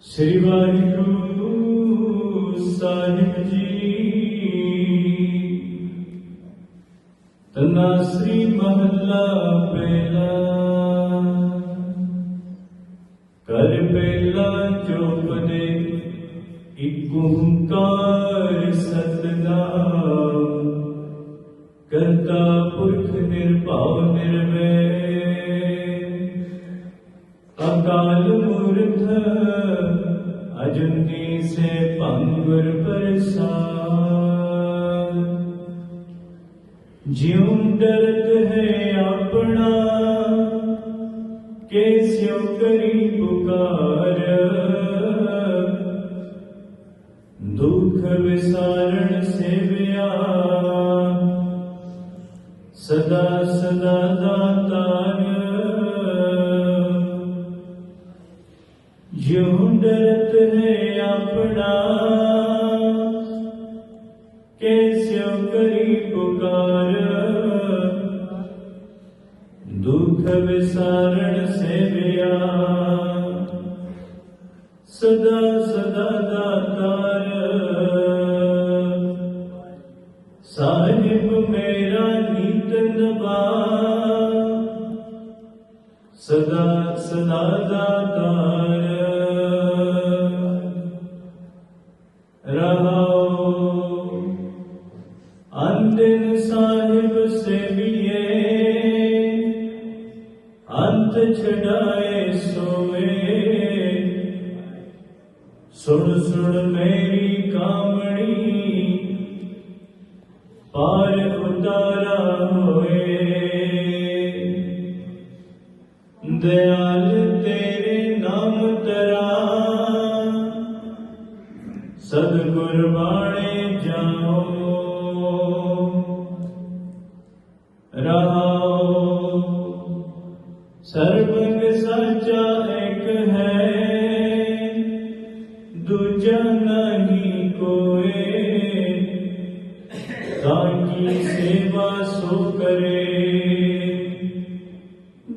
ਸ੍ਰੀ ਵਾਹਿਗੁਰੂ ਸਾਹਿਬ ਜੀ। ਤਨਾ ਸ੍ਰੀ ਮਹੱਲਾ ਪਹਿਲਾ। ਕਰ ਪਹਿਲਾ ਚੋਪਦੇ ਇਕ ਓੰਕਾਰ ਸਤਨਾਮ। ਕਰਤਾ ਪੁਰਖ ਨਿਰਭਉ ਨਿਰਵੈਰ। ਅਜੁਨੀ ਸੇ ਭੰਗੁਰ ਪ੍ਰਸਾਦ। ਜਿਉ ਡਰਤ ਹੈ ਆਪਣਾ, ਕੈਸਿਉ ਕਰੀ ਪੁਕਾਰ। ਦੁਖ ਵਿਸਾਰਣ ਸੇਵਿਆ, ਸਦਾ ਸਦਾ ਦਾਤਾਰ। ਜਿਉ ਡਰਤ ਹੈ ਆਪਣਾ ਕੈਸਿਓ ਕਰੀ ਪੁਕਾਰ। ਦੁਖ ਵਿਸਾਰਣ ਸੇਵਿਆ। ਸਦਾ ਸਦਾ ਦਾਤਾਰ। ਸਾਹਿਬ ਮੇਰਾ ਨੀਤ ਨਵਾ ਸਦਾ ਸਦਾ ਦਾਤਾਰ ਰਹਾਉ ਅੰਦਨ ਸਾਹਿਬ ਸੇਵੀਏ, ਅੰਤ ਛਡਾਏ ਸੋਏ। ਸੁਣ ਸੁਣ ਮੇਰੀ ਕਾਮਣੀ, ਪਾਰ ਉਤਾਰਾ ਹੋਏ। ਦਿਆਲ ਤੇਰੇ ਨਾਮ ਤਰਾ। ਸਤਿਗੁਰ ਬਾਣੇ ਜਾਓ।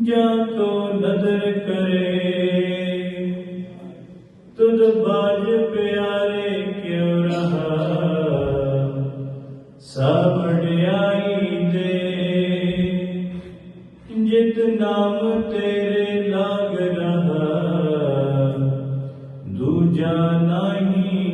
ਜਾਂ ਤੋ ਨਦਰ ਕਰੇ। ਤੁਧ ਬਾਜ ਪਿਆਰੇ ਕਿਉ ਰਹਾ? ਦੇ। ਜਿਤ ਨਾਮ ਤੇਰੇ ਲਾਗ ਰਹਾ। ਦੂਜਾ ਨਹੀਂ